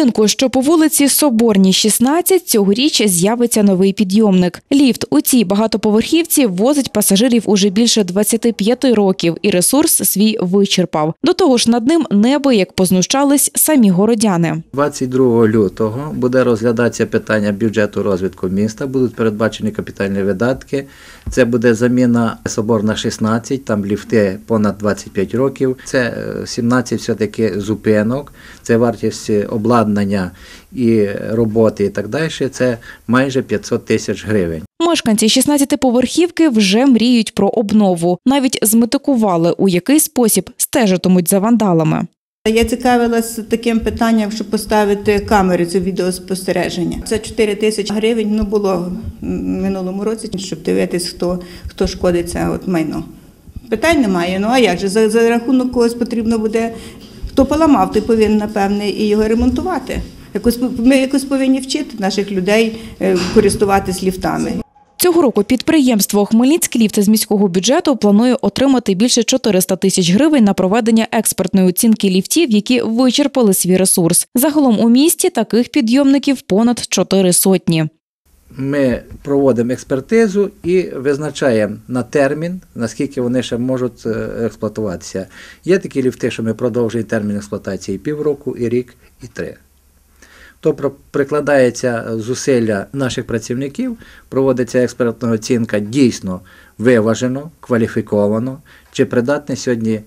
Будинку, що по вулиці Соборній, 16, цьогоріч з'явиться новий підйомник. Ліфт у цій багатоповерхівці возить пасажирів уже більше 25 років, і ресурс свій вичерпав. До того ж, над ним небо, як познущались самі городяни. 22 лютого буде розглядатися питання бюджету розвитку міста. Будуть передбачені капітальні видатки. Це буде заміна Соборна 16, там ліфти понад 25 років. Це е, 17 все-таки зупинок. Це вартість обладнання і роботи і так далі. Це майже 500 тисяч гривень. Мешканці 16-поверхівки вже мріють про обнову. Навіть зметикували, у який спосіб стежитимуть за вандалами. Я цікавилася таким питанням, щоб поставити камери це відеоспостереження. Це 4 тисячі гривень. Ну було в минулому році, щоб дивитись, хто хто шкодить це от майно. Питань немає. Ну а як же за, за рахунок когось потрібно буде хто поламав, той повинен напевне і його ремонтувати. Якось ми якось повинні вчити наших людей е, користуватись ліфтами. Цього року підприємство Хмельницький ліфт з міського бюджету планує отримати більше 400 тисяч гривень на проведення експертної оцінки ліфтів, які вичерпали свій ресурс. Загалом у місті таких підйомників понад 4 сотні. Ми проводимо експертизу і визначаємо на термін, наскільки вони ще можуть е, експлуатуватися. Є такі ліфти, що ми продовжуємо термін експлуатації півроку, і рік, і три. Тобто прикладається зусилля наших працівників, проводиться експертна оцінка дійсно виважено, кваліфіковано, чи придатний сьогодні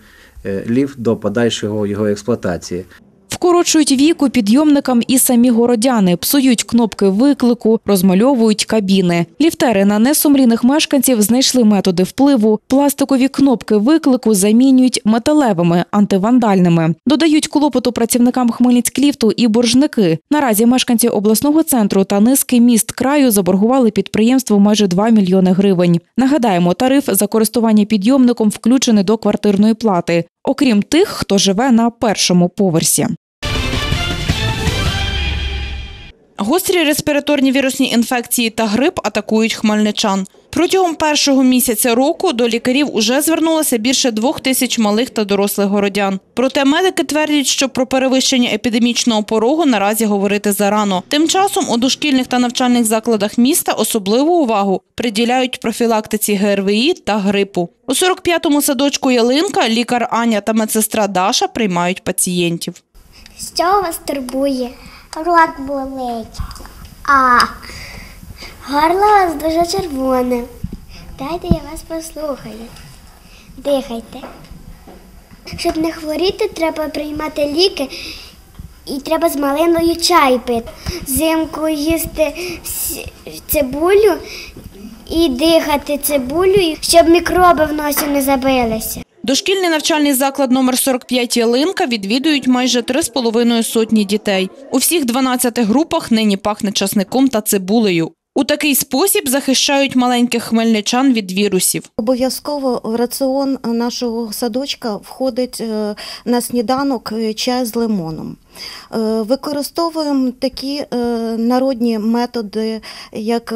е, ліфт до подальшого його експлуатації. Вкорочують віку підйомникам і самі городяни, псують кнопки виклику, розмальовують кабіни. Ліфтери на несумрійних мешканців знайшли методи впливу. Пластикові кнопки виклику замінюють металевими, антивандальними. Додають клопоту працівникам Хмельницькліфту і боржники. Наразі мешканці обласного центру та низки міст краю заборгували підприємству майже 2 мільйони гривень. Нагадаємо, тариф за користування підйомником включений до квартирної плати, окрім тих, хто живе на першому поверсі. Гострі респіраторні вірусні інфекції та грип атакують хмельничан. Протягом першого місяця року до лікарів уже звернулося більше двох тисяч малих та дорослих городян. Проте медики твердять, що про перевищення епідемічного порогу наразі говорити зарано. Тим часом у дошкільних та навчальних закладах міста особливу увагу приділяють профілактиці ГРВІ та грипу. У 45-му садочку Ялинка лікар Аня та медсестра Даша приймають пацієнтів. Що вас турбує? Рот болить. А горло у вас дуже червоне. Дайте я вас послухаю. Дихайте. Щоб не хворіти, треба приймати ліки і треба з малиною чай пити. Взимку їсти цибулю і дихати цибулею, щоб мікроби в носі не забилися. Дошкільний навчальний заклад номер 45 «Ялинка» відвідують майже 3,5 сотні дітей. У всіх 12 групах нині пахне часником та цибулею. У такий спосіб захищають маленьких хмельничан від вірусів. Обов'язково в раціон нашого садочка входить е, на сніданок е, чай з лимоном. Е, Використовуємо такі народні методи, як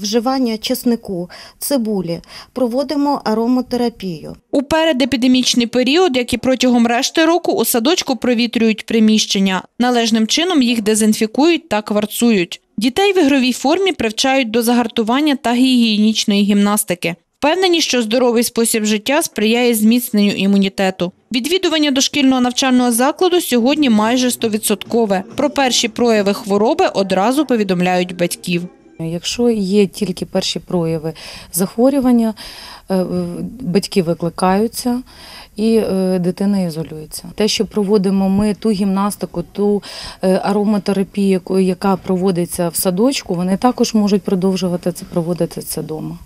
вживання чеснику, цибулі, проводимо аромотерапію. У передепідемічний період, як і протягом решти року, у садочку провітрюють приміщення. Належним чином їх дезінфікують та кварцують. Дітей в ігровій формі привчають до загартування та гігієнічної гімнастики. Впевнені, що здоровий спосіб життя сприяє зміцненню імунітету. Відвідування дошкільного навчального закладу сьогодні майже 100%. Про перші прояви хвороби одразу повідомляють батьків. Якщо є тільки перші прояви захворювання, е, батьки викликаються і е, дитина ізолюється. Те, що проводимо ми ту гімнастику, ту е, ароматерапію, яка проводиться в садочку, вони також можуть продовжувати це проводити це вдома.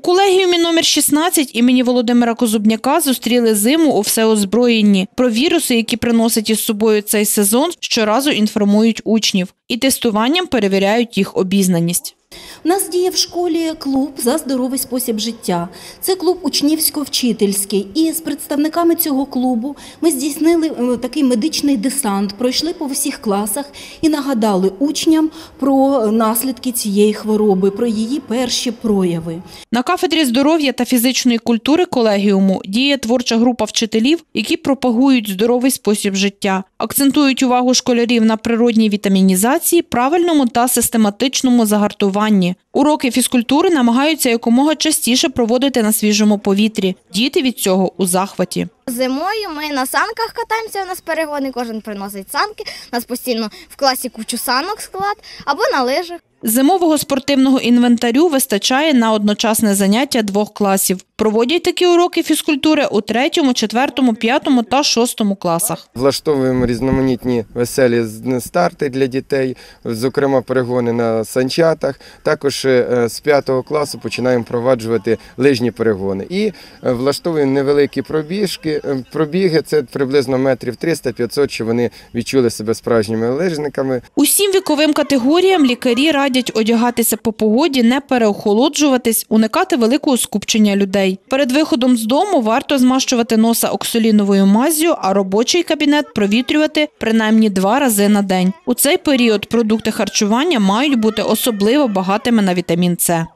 У колегіумі номер 16 імені Володимира Козубняка зустріли зиму у всеозброєнні. Про віруси, які приносить із собою цей сезон, щоразу інформують учнів і тестуванням перевіряють їх обізнаність. У нас діє в школі клуб за здоровий спосіб життя. Це клуб учнівсько-вчительський. І з представниками цього клубу ми здійснили е, такий медичний десант, пройшли по всіх класах і нагадали учням про наслідки цієї хвороби, про її перші прояви. На кафедрі здоров'я та фізичної культури колегіуму діє творча група вчителів, які пропагують здоровий спосіб життя. Акцентують увагу школярів на природній вітамінізації, правильному та систематичному загартуванні. Уроки фізкультури намагаються якомога частіше проводити на свіжому повітрі. Діти від цього у захваті. Зимою ми на санках катаємося, у нас перегони, кожен приносить санки. У нас постійно в класі кучу санок склад або на лижах. Зимового спортивного інвентарю вистачає на одночасне заняття двох класів. Проводять такі уроки фізкультури у третьому, четвертому, п'ятому та шостому класах. Влаштовуємо різноманітні веселі старти для дітей, зокрема перегони на санчатах. Також е, з п'ятого класу починаємо впроваджувати лижні перегони. І е, влаштовуємо невеликі пробіжки. е, Пробіги це приблизно метрів 300-500, щоб вони відчули себе справжніми лижниками. Усім віковим категоріям лікарі радять одягатися по погоді, не переохолоджуватись, уникати великого скупчення людей. Перед виходом з дому варто змащувати носа оксоліновою маззю, а робочий кабінет провітрювати принаймні два рази на день. У цей період продукти харчування мають бути особливо багатими на вітамін С.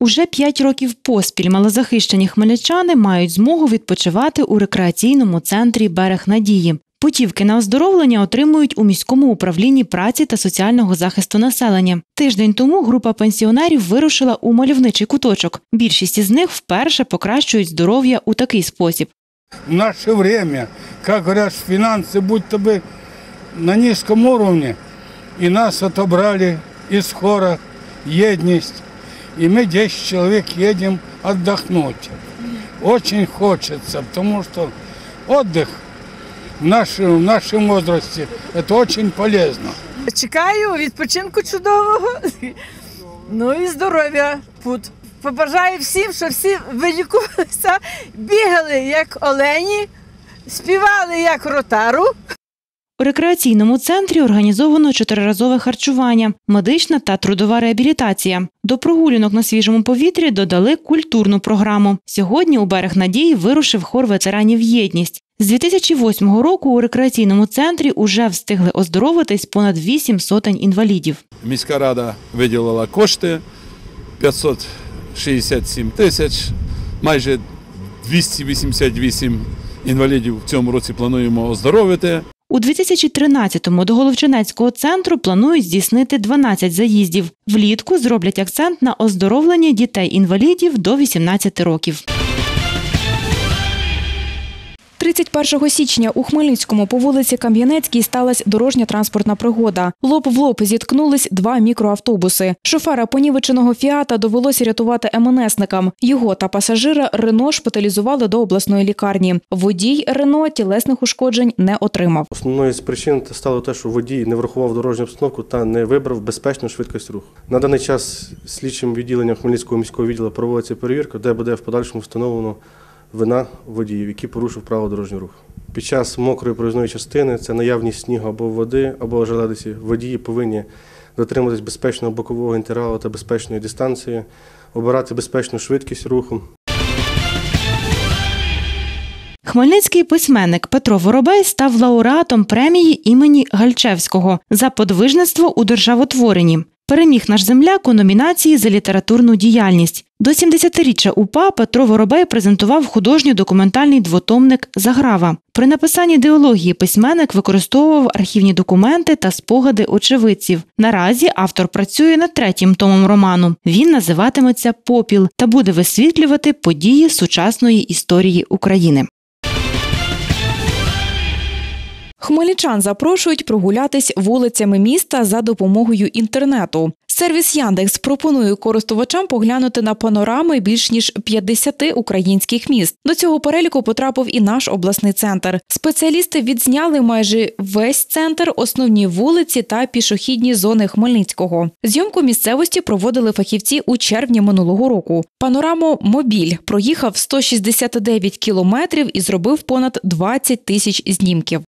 Уже п'ять років поспіль малозахищені хмельничани мають змогу відпочивати у рекреаційному центрі Берег Надії. Путівки на оздоровлення отримують у міському управлінні праці та соціального захисту населення. Тиждень тому група пенсіонерів вирушила у мальовничий куточок. Більшість із них вперше покращують здоров'я у такий спосіб. В наше время, как говорят, финансы будто бы на низком уровне, и нас отобрали из хора едность, и мы 10 человек едем отдохнуть. Очень хочется, потому что отдых в нашем, в нашем возрасте – это очень полезно. Чекаю відпочинку чудового, ну і здоров'я пут. Побажаю всім, щоб всі вилікувалися, бігали як олені, співали як ротару. У рекреаційному центрі організовано чотириразове харчування, медична та трудова реабілітація. До прогулянок на свіжому повітрі додали культурну програму. Сьогодні у берег надії вирушив хор ветеранів єдність. З 2008 року у рекреаційному центрі уже встигли оздоровитись понад 8 сотень інвалідів. Міська рада виділила кошти 567 тисяч, майже 288 інвалідів в цьому році плануємо оздоровити. У 2013-му до Головчинецького центру планують здійснити 12 заїздів. Влітку зроблять акцент на оздоровлення дітей-інвалідів до 18 років. 31 січня у Хмельницькому по вулиці Кам'янецькій сталася дорожня транспортна пригода. Лоб в лоб зіткнулись два мікроавтобуси. Шофера понівеченого фіата довелося рятувати МНСникам. Його та пасажира Рено шпиталізували до обласної лікарні. Водій Рено тілесних ушкоджень не отримав. Основною з причин стало те, що водій не врахував дорожню обстановку та не вибрав безпечну швидкість руху. На даний час слідчим відділенням Хмельницького міського відділу проводиться перевірка, де буде в подальшому встановлено вина водіїв, які порушив право дорожнього руху. Під час мокрої проїзної частини це наявність снігу або води, або желедиці. Водії повинні дотримуватись безпечного бокового інтервалу та безпечної дистанції, обирати безпечну швидкість руху, Хмельницький письменник Петро Воробей став лауреатом премії імені Гальчевського за подвижництво у державотворенні. Переміг наш земляк у номінації за літературну діяльність. До 70-річчя УПА Петро Воробей презентував художньо-документальний двотомник Заграва. При написанні ідеології письменник використовував архівні документи та спогади очевидців. Наразі автор працює над третім томом роману. Він називатиметься Попіл та буде висвітлювати події сучасної історії України. Хмельничан запрошують прогулятись вулицями міста за допомогою інтернету. Сервіс Яндекс пропонує користувачам поглянути на панорами більш ніж 50 українських міст. До цього переліку потрапив і наш обласний центр. Спеціалісти відзняли майже весь центр, основні вулиці та пішохідні зони Хмельницького. Зйомку місцевості проводили фахівці у червні минулого року. Панораму Мобіль проїхав 169 кілометрів і зробив понад 20 тисяч знімків.